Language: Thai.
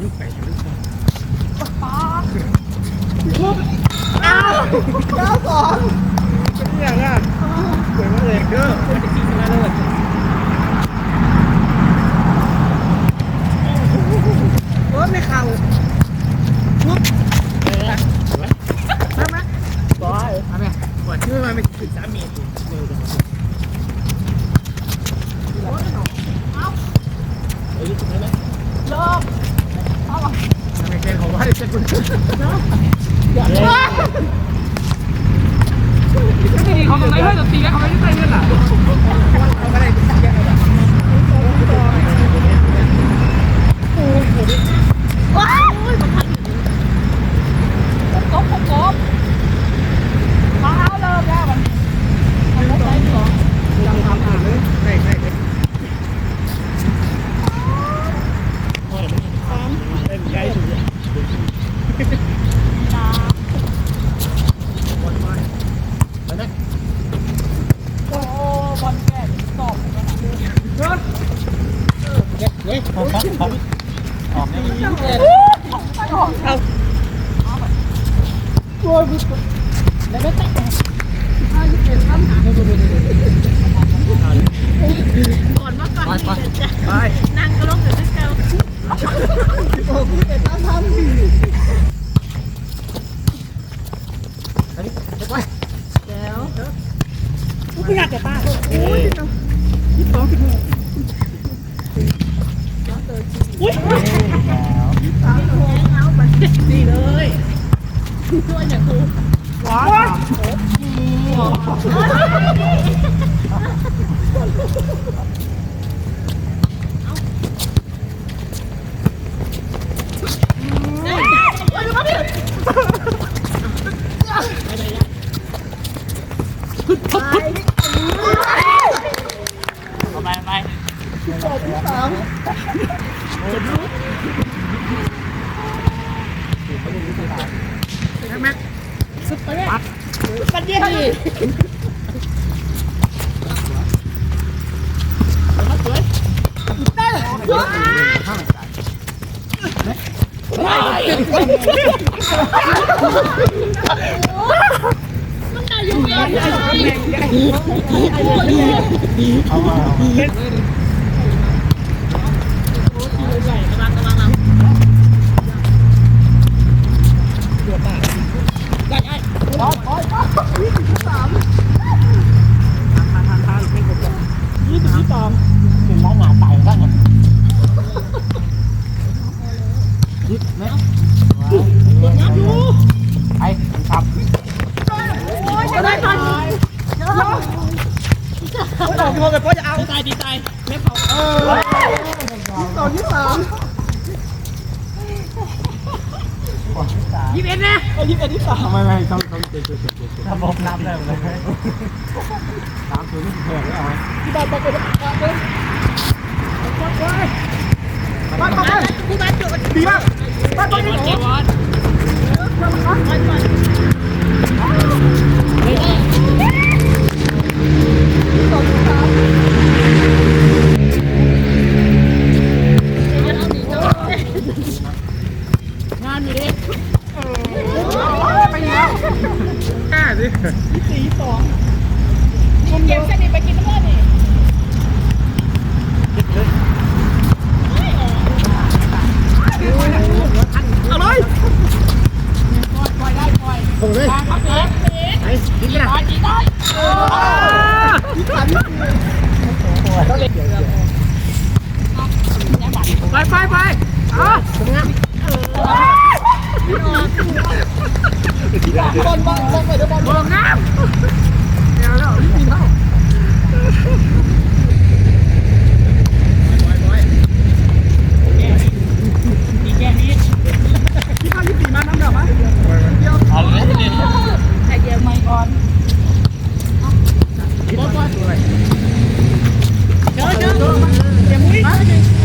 เก้าสองเป็นอย่างอะสวยมากเลยเด้อเป็นที่ชนะเลิศ โอ้ยไม่เข่าปุ๊บมามา บอยเอาไหมก่อนชื่อมาเป็นสิบสามเมตรเร็วจังเฮ้ยถูกไหม เลิก ทำไมเเขาเซ็นคุณไม่ดีเขาตรงไหนเพื่อนจะตีกันเขาไม่ได้เงินอะเอาอะไรเป็นแก้วแบบ ว้าวกบกบกบมาเอาเลิกแล้วมันมันไม่ได้หรอ จังทำอ่านเลยใช่ใช่เป็นใหญ่สุดเลยบอลมาแล้วนะ โอ้บอลแก่สอบกันนะ เฮ้ยของของของออกเนี่ยเอาโอ้ยแล้วไม่แตะถ้าเป็นคำถามก่อนมาก่อนไปไปไปนั่งก็ลงกับเจ้าโอ้พี่เป็นตั้งทำดีไป แล้วผู้อยากจะป้าโอ้ยยี่สองสิบหกอุ้ยสามหกเอาไปดีเลยช่วยเนี่ยครูว้าวกันเยี่ยมมันได้อยู่ยังไงเอามา ยี่สิบสาม เป็นร้านหนาไต่บ้างเนี่ยยึด ไหมไอ้ทำจะได้ตอนนี้สองคนกับพ่อจะเอาตายดีตายไม่เขาตอนที่สามยี่สิบเอ็ดนะยี่สิบเอ็ดที่สามทำไมไม่ต้องต้องเจ็บเจ็บเจ็บเจ็บระบบน้ำได้เลยสามตัวนี่แพงเลยเอาไหมที่บ้านไปไปไปไปไปไปกูมาจุดดีมากไปไปไปเกวอนงานอยู่ดิไป แล้วแค่ดิสี่สองคุณเย็นสนิทไปกินน้ำมันนี่ เอาเลยส่งเลย ไอ้ยิงกันนะดีไปไปไปอะบอลบอลบอลไปเดี๋ยวบอลบอลน้เดี๋ยวแล้วนี่เท่า Hindi, tayo